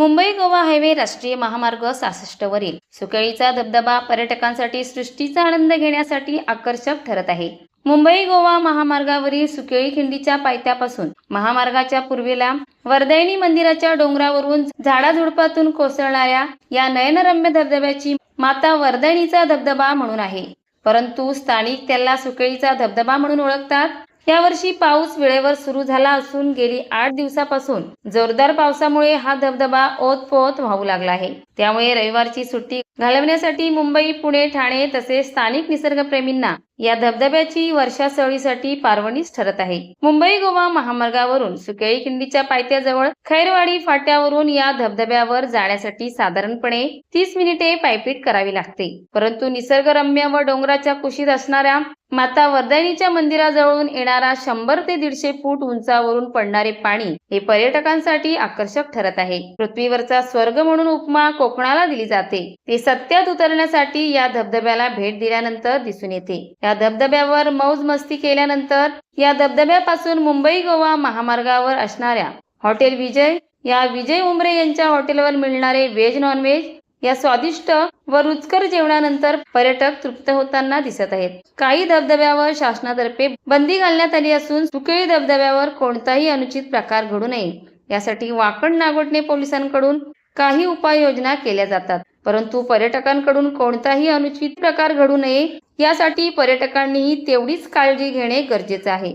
Mumbai Goa highway राष्ट्रीय महामार्ग सहासष्ट वरील सुकेळीचा धबधबा पर्यटकांसाठी सृष्टीचा आनंद घेण्यासाठी आकर्षक ठरत आहे. मुंबई गोवा महामार्गावरील सुकेळी खिंडीच्या पायथ्यापासून महामार्गाच्या पूर्वेला वर्दयनी मंदिराच्या डोंगरावरून झाडाझुडपातून कोसळणाऱ्या या नयनरम्य धबधब्याची माता वर्दयणीचा धबधबा म्हणून आहे. परंतु स्थानिक त्याला सुकेळीचा धबधबा म्हणून ओळखतात. यावर्षी पाऊस वेळेवर सुरू झाला असून गेली आठ दिवसापासून जोरदार पावसामुळे हा धबधबा ओतपोत वाहू लागला आहे. त्यामुळे रविवारची सुट्टी घालवण्यासाठी मुंबई पुणे ठाणे तसेच स्थानिक निसर्गप्रेमींना या धबधब्याची वर्षा सहलीसाठी पारवणीच ठरत आहे. मुंबई गोवा महामार्गावरून सुकेळी खिंडीच्या पायथ्याजवळ खैरवाडी फाट्यावरून या धबधब्यावर जाण्यासाठी साधारणपणे तीस मिनिटे पायपीट करावी लागते. परंतु निसर्गरम्य व डोंगराच्या कुशीत असणाऱ्या माता वर्धानीच्या मंदिराजवळून येणारा शंभर ते दीडशे फूट उंचावरून पडणारे पाणी हे पर्यटकांसाठी आकर्षक ठरत आहे. पृथ्वीवरचा स्वर्ग म्हणून उपमा कोकणाला दिली जाते. ते सत्यात उतरण्यासाठी या धबधब्याला भेट दिल्यानंतर दिसून येते. या धबधब्यावर मौज मस्ती केल्यानंतर या धबधब्यापासून मुंबई गोवा महामार्गावर असणाऱ्या हॉटेल विजय या विजय उमरे यांच्या हॉटेलवर मिळणारे व्हेज नॉनव्हेज या स्वादिष्ट व रुचकर जेवणानंतर पर्यटक तृप्त होताना दिसत आहेत. काही धबधब्यावर शासनातर्फे बंदी घालण्यात आली असून सुकेळी धबधब्यावर कोणताही अनुचित प्रकार घडू नये. यासाठी वाकड नागोटणे पोलिसांकडून काही उपाययोजना केल्या जातात. परंतु पर्यटकांकडून कोणताही अनुचित प्रकार घडू नये यासाठी पर्यटकांनीही तेवढीच काळजी घेणे गरजेचे आहे.